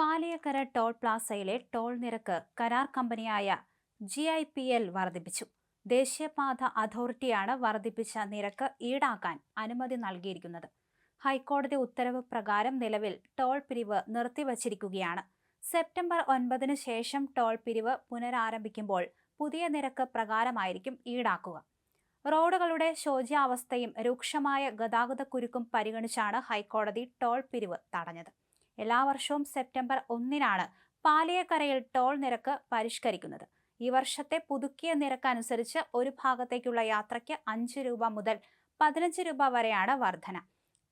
Paliyekkara toll പ്ലാസയിലെ toll നിരക്ക് കരാർ കമ്പനിയായ ജി ഐ പി എൽ വർദ്ധിപ്പിച്ചു ദേശീയപാത അതോറിറ്റിയാണ് വർദ്ധിപ്പിച്ച നിരക്ക് ഈടാക്കാൻ അനുമതി നൽകിയിരിക്കുന്നത്. ഹൈക്കോടതി ഉത്തരവ് പ്രകാരം നിലവിൽ ടോൾ പിരിവ് നിർത്തിവച്ചിരിക്കുകയാണ്. സെപ്റ്റംബർ ഒൻപതിന് ശേഷം ടോൾ പിരിവ് പുനരാരംഭിക്കുമ്പോൾ പുതിയ നിരക്ക് പ്രകാരമായിരിക്കും ഈടാക്കുക. റോഡുകളുടെ ശോച്യാവസ്ഥയും രൂക്ഷമായ ഗതാഗതക്കുരുക്കും പരിഗണിച്ചാണ് ഹൈക്കോടതി ടോൾ പിരിവ് തടഞ്ഞത്. എല്ലാ വർഷവും സെപ്റ്റംബർ ഒന്നിനാണ് പാലിയക്കരയിൽ ടോൾ നിരക്ക് പരിഷ്കരിക്കുന്നത്. ഈ വർഷത്തെ പുതുക്കിയ നിരക്ക് അനുസരിച്ച് ഒരു ഭാഗത്തേക്കുള്ള യാത്രയ്ക്ക് അഞ്ച് രൂപ മുതൽ പതിനഞ്ച് രൂപ വരെയാണ് വർധന.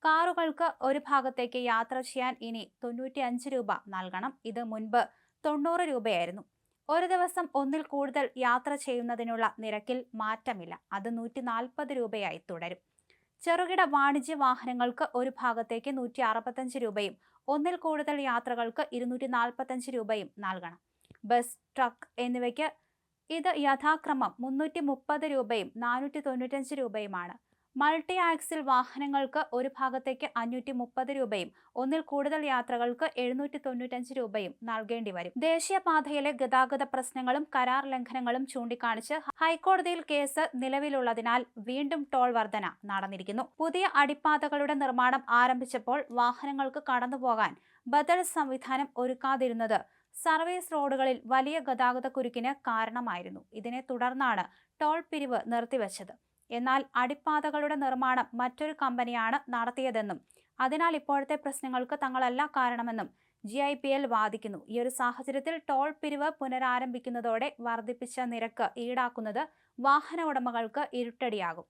കാറുകൾക്ക് ഒരു ഭാഗത്തേക്ക് യാത്ര ചെയ്യാൻ ഇനി തൊണ്ണൂറ്റി അഞ്ച് രൂപ നൽകണം. ഇത് മുൻപ് തൊണ്ണൂറ് രൂപയായിരുന്നു. ഒരു ദിവസം ഒന്നിൽ കൂടുതൽ യാത്ര ചെയ്യുന്നതിനുള്ള നിരക്കിൽ മാറ്റമില്ല. അത് നൂറ്റി നാൽപ്പത് രൂപയായി തുടരും. ചെറുകിട വാണിജ്യ വാഹനങ്ങൾക്ക് ഒരു ഭാഗത്തേക്ക് നൂറ്റി അറുപത്തഞ്ച് രൂപയും ഒന്നിൽ കൂടുതൽ യാത്രകൾക്ക് ഇരുന്നൂറ്റി നാൽപ്പത്തഞ്ച് രൂപയും നൽകണം. ബസ് ട്രക്ക് എന്നിവയ്ക്ക് ഇത് യഥാക്രമം മുന്നൂറ്റി മുപ്പത് രൂപയും നാനൂറ്റി തൊണ്ണൂറ്റഞ്ച് രൂപയുമാണ്. മൾട്ടി ആക്സിൽ വാഹനങ്ങൾക്ക് ഒരു ഭാഗത്തേക്ക് അഞ്ഞൂറ്റി മുപ്പത് രൂപയും ഒന്നിൽ കൂടുതൽ യാത്രകൾക്ക് എഴുന്നൂറ്റി തൊണ്ണൂറ്റഞ്ച് രൂപയും നൽകേണ്ടി വരും. ദേശീയപാതയിലെ ഗതാഗത പ്രശ്നങ്ങളും കരാർ ലംഘനങ്ങളും ചൂണ്ടിക്കാണിച്ച് ഹൈക്കോടതിയിൽ കേസ് നിലവിലുള്ളതിനാൽ വീണ്ടും ടോൾ വർധന നടന്നിരിക്കുന്നു. പുതിയ അടിപ്പാതകളുടെ നിർമ്മാണം ആരംഭിച്ചപ്പോൾ വാഹനങ്ങൾക്ക് കടന്നുപോകാൻ ബദൽ സംവിധാനം ഒരുക്കാതിരുന്നത് സർവീസ് റോഡുകളിൽ വലിയ ഗതാഗത കുരുക്കിന് കാരണമായിരുന്നു. ഇതിനെ തുടർന്നാണ് ടോൾ പിരിവ് നിർത്തിവച്ചത്. എന്നാൽ അടിപ്പാതകളുടെ നിർമ്മാണം മറ്റൊരു കമ്പനിയാണ് നടത്തിയതെന്നും അതിനാൽ ഇപ്പോഴത്തെ പ്രശ്നങ്ങൾക്ക് തങ്ങളല്ല കാരണമെന്നും ജി ഐ പി എൽ വാദിക്കുന്നു. ഈ ഒരു സാഹചര്യത്തിൽ ടോൾ പിരിവ് പുനരാരംഭിക്കുന്നതോടെ വർദ്ധിപ്പിച്ച നിരക്ക് ഈടാക്കുന്നത് വാഹന ഉടമകൾക്ക് ഇരുട്ടടിയാകും.